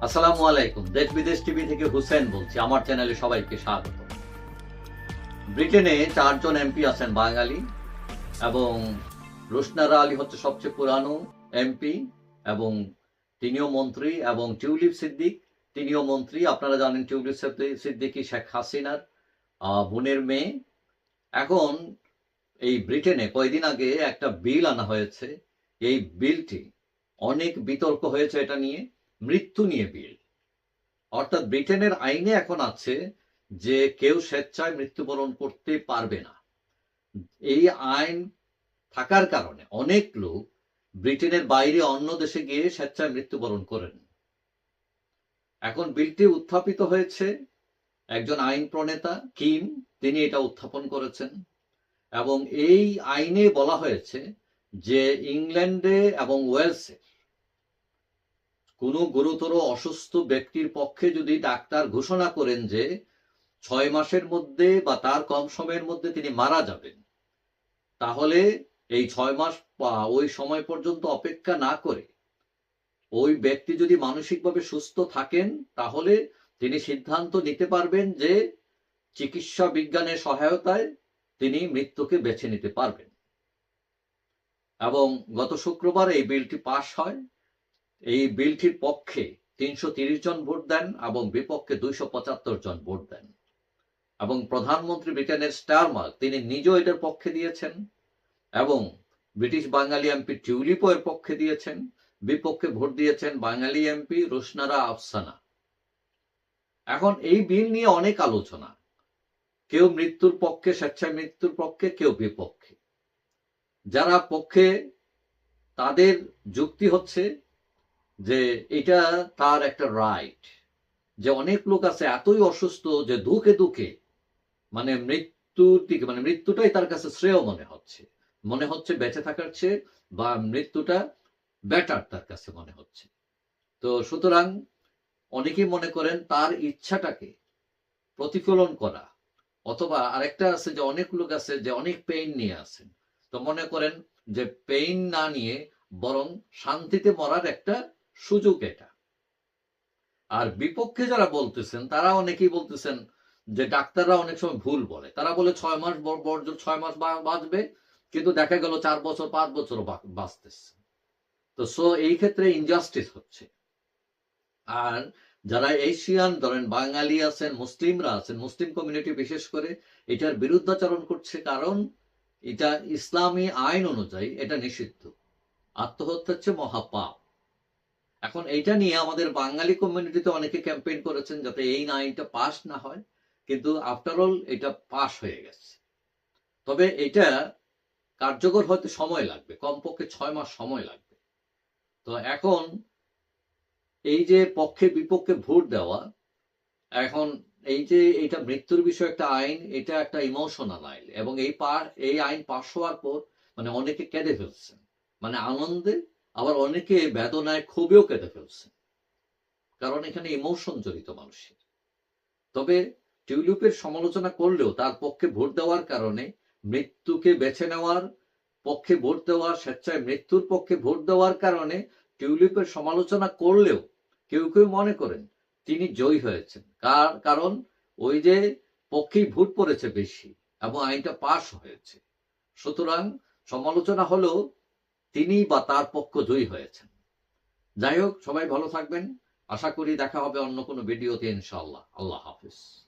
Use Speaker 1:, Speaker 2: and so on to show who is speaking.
Speaker 1: আসসালামু আলাইকুম। দেশ বিদেশ টিভি থেকে হুসেন বলছি। আমার চ্যানেলে সবাইকে স্বাগত। ব্রিটেনে চারজন এমপি আছেন বাঙালি এবং রোশনারা আলী হচ্ছে সবচেয়ে পুরানো এমপি এবং তিনিও মন্ত্রী এবং টিউলিপ সিদ্দিক। তিনিও মন্ত্রী। আপনারা জানেন টিউলিপ সিদ্দি- সিদ্দিকি শেখ হাসিনার বোনের মেয়ে। এখন এই ব্রিটেনে কয়দিন আগে একটা বিল আনা হয়েছে। এই বিলটি অনেক বিতর্ক হয়েছে এটা নিয়ে। মৃত্যু নিয়ে বিল। অর্থাৎ ব্রিটেনের আইনে এখন আছে যে কেউ স্বেচ্ছায় মৃত্যুবরণ করতে পারবে না। এই আইন থাকার কারণে অনেক লোক ব্রিটেনের বাইরে অন্য দেশে গিয়ে স্বেচ্ছায় মৃত্যুবরণ করেন। এখন বিলটি উত্থাপিত হয়েছে। একজন আইন প্রণেতা, কিম, তিনি এটা উত্থাপন করেছেন। এবং এই আইনে বলা হয়েছে যে ইংল্যান্ডে এবং ওয়েলসে কোনো গুরুতর অসুস্থ ব্যক্তির পক্ষে যদি ডাক্তার ঘোষণা করেন যে ছয় মাসের মধ্যে বা তার কম সময়ের মধ্যে তিনি মারা যাবেন, তাহলে এই ছয় মাস ওই সময় পর্যন্ত অপেক্ষা না করে ওই ব্যক্তি যদি মানসিকভাবে সুস্থ থাকেন, তাহলে তিনি সিদ্ধান্ত নিতে পারবেন যে চিকিৎসা বিজ্ঞানের সহায়তায় তিনি মৃত্যুকে বেছে নিতে পারবেন। এবং গত শুক্রবার এই বিলটি পাশ হয়। এই বিলটির পক্ষে তিনশো জন ভোট দেন এবং বিপক্ষে দুইশো পঁচাত্তর জন ভোট দেন। এবং প্রধানমন্ত্রী ব্রিটেনের স্টারমার্ক, তিনি নিজেও এটার পক্ষে দিয়েছেন এবং ব্রিটিশ বাঙালি এমপি টিউলিপো এর পক্ষে দিয়েছেন। বিপক্ষে ভোট দিয়েছেন বাঙালি এমপি রোশনারা আফসানা। এখন এই বিল নিয়ে অনেক আলোচনা। কেউ মৃত্যুর পক্ষে, স্বেচ্ছায় মৃত্যুর পক্ষে, কেউ বিপক্ষে। যারা পক্ষে তাদের যুক্তি হচ্ছে যে এটা তার একটা রাইট যে অনেক লোক আছে এতই অসুস্থ যে দুঃখে দুঃখে মানে মৃত্যুর দিকে মানে মৃত্যুটাই তার কাছে শ্রেয় মনে হচ্ছে। মনে হচ্ছে বেঁচে থাকার চেয়ে বা মৃত্যুটা বেটার তার কাছে মনে হচ্ছে। তো সুতরাং অনেকেই মনে করেন তার ইচ্ছাটাকে প্রতিফলন করা, অথবা আরেকটা আছে যে অনেক লোক আছে যে অনেক পেইন নিয়ে আছেন। তো মনে করেন যে পেইন না নিয়ে বরং শান্তিতে মরার একটা সুযোগ এটা। আর বিপক্ষে যারা বলতেছেন তারা অনেকেই বলতেছেন যে ডাক্তাররা অনেক সময় ভুল বলে। তারা বলে ছয় মাস বর- বর্জন, ছয় মাস বাঁচবে, কিন্তু দেখা গেল চার বছর, পাঁচ বছর বাঁচতেছে। তো সো, এই ক্ষেত্রে ইনজাস্টিস হচ্ছে। আর যারা এশিয়ান, ধরেন বাঙালি আছেন, মুসলিমরা আছেন, মুসলিম কমিউনিটি বিশেষ করে, এটার বিরুদ্ধাচরণ করছে কারণ এটা ইসলামী আইন অনুযায়ী এটা নিষিদ্ধ। আত্মহত্যা হচ্ছে মহাপাপ। এখন এইটা নিয়ে আমাদের বাঙালি কমিউনিটিতে অনেকে ক্যাম্পেইন করেছেন যাতে এই আইনটা পাস না হয়। কিন্তু আফটার অল এটা পাস হয়ে গেছে। তবে এটা কার্যকর হতে সময় লাগবে, কমপক্ষে ছয় মাস সময় লাগবে। তো এখন এই যে পক্ষে বিপক্ষে ভোট দেওয়া, এখন এই যে এটা মৃত্যুর বিষয় একটা আইন, এটা একটা ইমোশনাল আইন। এবং এই পা, এই আইন পাশ হওয়ার পর মানে অনেকে কেঁদে ফেলছেন। মানে আনন্দে আবার অনেকে বেদনায় ক্ষোভেও কেঁদে ফেলছেন কারণ এখানে ইমোশন জড়িত মানুষের। তবে টিউলিপের সমালোচনা করলেও তার পক্ষে ভোট দেওয়ার কারণে মৃত্যুকে বেছে নেওয়ার পক্ষে ভোট দেওয়া স্বেচ্ছায় মৃত্যুর পক্ষে ভোট দেওয়ার কারণে টিউলিপের সমালোচনা করলেও কেউ কেউ মনে করেন তিনি জয়ী হয়েছেন। কার- কারণ ওই যে পক্ষেই ভোট পড়েছে বেশি এবং আইনটা পাশ হয়েছে। সুতরাং সমালোচনা হলেও তিনি বা তার পক্ষ জয়ী হয়েছেন। যাই হোক, সবাই ভালো থাকবেন। আশা করি দেখা হবে অন্য কোনো ভিডিওতে ইনশাআল্লাহ। আল্লাহ হাফিজ।